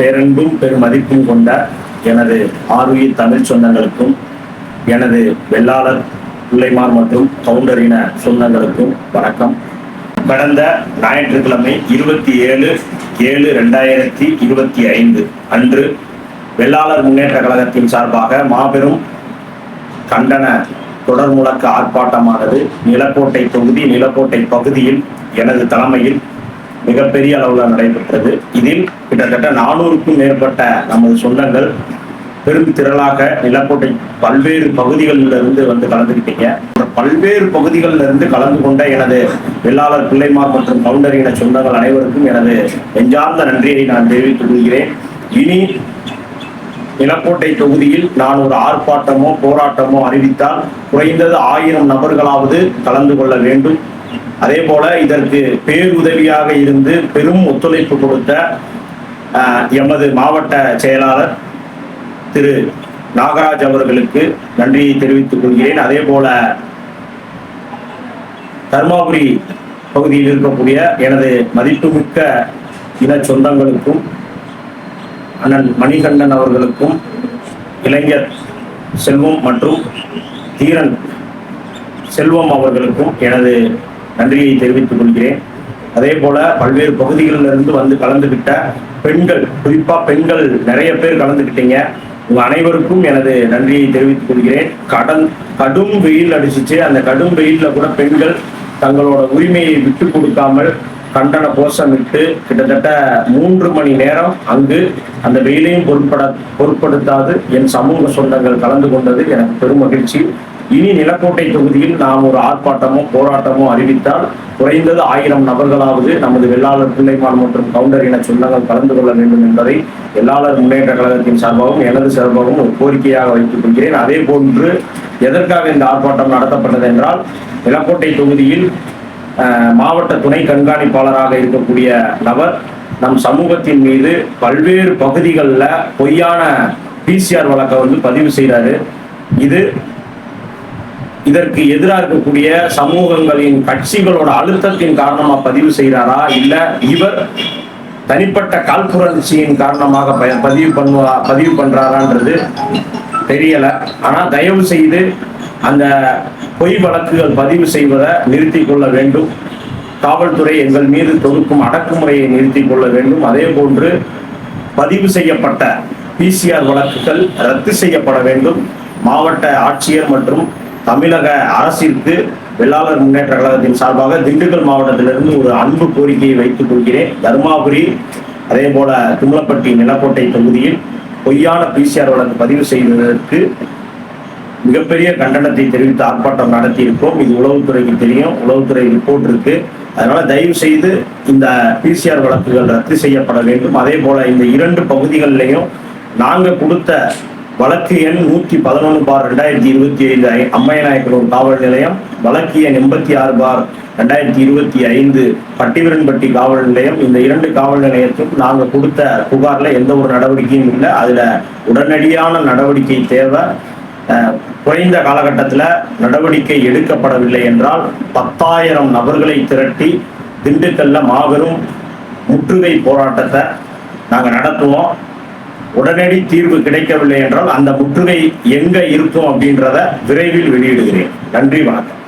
பேரன்பும் பெருமதிப்பும் கொண்ட எனது ஆர்வீர் தமிழ் சொந்தங்களுக்கும் எனது வெள்ளாளர் பிள்ளைமார் மற்றும் கவுண்டரின சொந்தங்களுக்கும் வணக்கம். கடந்த ஞாயிற்றுக்கிழமை இருபத்தி ஏழு ஏழு ரெண்டாயிரத்தி இருபத்தி ஐந்து அன்று வெள்ளாளர் முன்னேற்ற கழகத்தின் சார்பாக மாபெரும் கண்டன தொடர் முழக்க ஆர்ப்பாட்டமானது நிலக்கோட்டை தொகுதி நிலக்கோட்டை பகுதியில் எனது தலைமையில் மிகப்பெரிய அளவில் நடைபெற்றது. இதில் கிட்டத்தட்ட நானூறுக்கும் மேற்பட்ட நமது சொந்தங்கள் பெரும் திரளாக நிலக்கோட்டை பல்வேறு பகுதிகளிலிருந்து வந்து கலந்துக்கிட்டீங்க பல்வேறு பகுதிகளிலிருந்து கலந்து கொண்ட எனது வெள்ளாளர் பிள்ளைமார் மற்றும் கவுண்டர் கவுண்டரின சொந்தங்கள் அனைவருக்கும் எனது நெஞ்சார்ந்த நன்றியை நான் தெரிவித்துக் கொள்கிறேன். இனி நிலக்கோட்டை தொகுதியில் நான் ஒரு ஆர்ப்பாட்டமோ போராட்டமோ அறிவித்தால் குறைந்தது ஆயிரம் நபர்களாவது கலந்து கொள்ள வேண்டும். அதே போல இதற்கு பேருதவியாக இருந்து பெரும் ஒத்துழைப்பு கொடுத்த எமது மாவட்ட செயலாளர் திரு நாகராஜ் அவர்களுக்கு நன்றியை தெரிவித்துக் கொள்கிறேன். அதே போல தர்மாபுரி பகுதியில் இருக்கக்கூடிய எனது மதிப்புமிக்க இன சொந்தங்களுக்கும் அண்ணன் மணிகண்டன் அவர்களுக்கும் இளைஞர் செல்வம் மற்றும் தீரன் செல்வம் அவர்களுக்கும் எனது நன்றியை தெரிவித்துக் கொள்கிறேன். அதே போல பல்வேறு பகுதிகளில் இருந்து வந்து கலந்துகிட்ட பெண்கள் குறிப்பா பெண்கள் நிறைய பேர் கலந்துகிட்டீங்க. உங்க அனைவருக்கும் எனது நன்றியை தெரிவித்துக் கொள்கிறேன். கடன் கடும் வெயில் அடிச்சிச்சு. அந்த கடும் வெயில்ல கூட பெண்கள் தங்களோட உரிமையை விட்டு கொடுக்காமல் கண்டன கோஷமிட்டு கிட்டத்தட்ட மூன்று மணி நேரம் அங்கு அந்த வெயிலையும் பொருட்பட பொருட்படுத்தாது. என் சமூக சொந்தங்கள் கலந்து கொண்டது எனக்கு பெரும் மகிழ்ச்சி. இனி நிலக்கோட்டை தொகுதியில் நாம் ஒரு ஆர்ப்பாட்டமோ போராட்டமோ அறிவித்தால் குறைந்தது ஆயிரம் நபர்களாவது நமது வெள்ளாளர் பிள்ளைமான் மற்றும் கவுண்டர் இன சொந்தங்கள் கலந்து கொள்ள வேண்டும் என்பதை வெள்ளாளர் முன்னேற்ற கழகத்தின் சார்பாகவும் எனது சார்பாகவும் ஒரு கோரிக்கையாக வைத்துக் கொள்கிறேன். அதே போன்று எதற்காக இந்த ஆர்ப்பாட்டம் நடத்தப்பட்டது என்றால் நிலக்கோட்டை தொகுதியில் மாவட்ட துணை கண்காணிப்பாளராக இருக்கக்கூடிய நபர் நம் சமூகத்தின் மீது பல்வேறு பகுதிகளில் பொய்யான பிசிஆர் வழக்கை வந்து பதிவு செய்கிறாரு இது இதற்கு எதிராக இருக்கக்கூடிய சமூகங்களின் கட்சிகளோட அழுத்தத்தின் காரணமா பதிவு செய்கிறாரா இல்ல இவர் தனிப்பட்ட கால்புரட்சியின் காரணமாக ப- பதிவு பண்ணுவா பதிவு பண்றாரான்றது தெரியல. ஆனா தயவு செய்து அந்த பொய் வழக்குகள் பதிவு செய்வதை நிறுத்தி கொள்ள வேண்டும். காவல்துறை எங்கள் மீது தொடுக்கும் அடக்குமுறையை நிறுத்தி கொள்ள வேண்டும். அதே போன்று பதிவு செய்யப்பட்ட பிசிஆர் வழக்குகள் ரத்து செய்யப்பட வேண்டும். மாவட்ட ஆட்சியர் மற்றும் தமிழக அரசிற்கு வெள்ளாளர் முன்னேற்ற கழகத்தின் சார்பாக திண்டுக்கல் மாவட்டத்திலிருந்து ஒரு அன்பு கோரிக்கையை வைத்துக் கொள்கிறேன். தருமாபுரி அதே போல தும்லப்பட்டி நிலக்கோட்டை தொகுதியில் பொய்யான பிசிஆர் வழக்கு பதிவு செய்வதற்கு மிகப்பெரிய கண்டனத்தை தெரிவித்து ஆர்ப்பாட்டம் நடத்தியிருக்கோம். இது உளவுத்துறைக்கு தெரியும். உளவுத்துறை ரிப்போர்ட் இருக்கு. அதனால தயவு செய்து இந்த பிசிஆர் வழக்குகள் ரத்து செய்யப்பட வேண்டும். அதே போல இந்த இரண்டு பகுதிகளிலையும் நாங்கள் கொடுத்த வழக்கு எண் நூற்றி பதினொன்று பார் ரெண்டாயிரத்தி இருபத்தி ஐந்து அம்மையநாயக்கனூர் காவல் நிலையம். வழக்கு எண் எண்பத்தி ஆறு பார் ரெண்டாயிரத்தி இருபத்தி ஐந்து பட்டிவரன்பட்டி காவல் நிலையம். இந்த இரண்டு காவல் நிலையத்துக்கும் நாங்கள் கொடுத்த புகாரில் எந்த ஒரு நடவடிக்கையும் இல்லை. அதில் உடனடியான நடவடிக்கை தேவை. குறைந்த காலகட்டத்தில் நடவடிக்கை எடுக்கப்படவில்லை என்றால் பத்தாயிரம் நபர்களை திரட்டி திண்டுக்கல்ல மாபெரும் முற்றுகை போராட்டத்தை நாங்கள் நடத்துவோம். உடனடி தீர்வு கிடைக்கவில்லை என்றால் அந்த முற்றுகை எங்க இருக்கும் அப்படின்றத விரைவில் வெளியிடுகிறேன். நன்றி வணக்கம்.